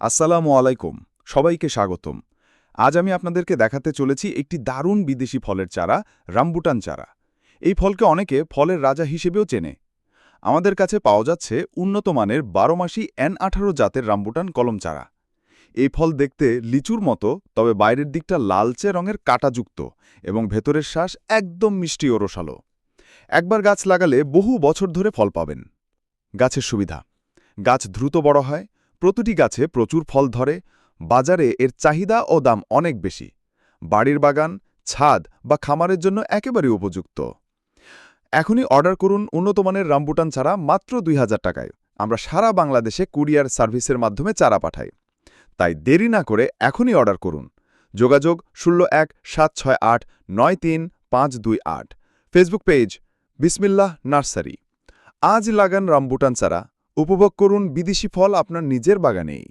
আসসালামু আলাইকুম, সবাইকে স্বাগতম। আজ আমি আপনাদেরকে দেখাতে চলেছি একটি দারুণ বিদেশি ফলের চারা, রামবুটান চারা। এই ফলকে অনেকে ফলের রাজা হিসেবেও চেনে। আমাদের কাছে পাওয়া যাচ্ছে উন্নত মানের বারোমাসি এন আঠারো জাতের রামবুটান কলম চারা। এই ফল দেখতে লিচুর মতো, তবে বাইরের দিকটা লালচে রঙের কাঁটাযুক্ত এবং ভেতরের শ্বাস একদম মিষ্টি ও রসালো। একবার গাছ লাগালে বহু বছর ধরে ফল পাবেন। গাছের সুবিধা। গাছ দ্রুত বড় হয় প্রতিটি গাছে প্রচুর ফল ধরে, বাজারে এর চাহিদা ও দাম অনেক বেশি। বাড়ির বাগান, ছাদ বা খামারের জন্য একেবারে উপযুক্ত। এখনই অর্ডার করুন উন্নতমানের রামবুটান ছাড়া মাত্র দুই হাজার টাকায়। আমরা সারা বাংলাদেশে কুরিয়ার সার্ভিসের মাধ্যমে চারা পাঠাই। তাই দেরি না করে এখনই অর্ডার করুন। যোগাযোগ ষোলো এক সাত ছয় আট নয় তিন পাঁচ দুই আট। Facebook page Bismillah nursery. আজ লাগান রামবুটান চারা। উপভোগ করুন বিদেশি ফল আপনার নিজের বাগানেই।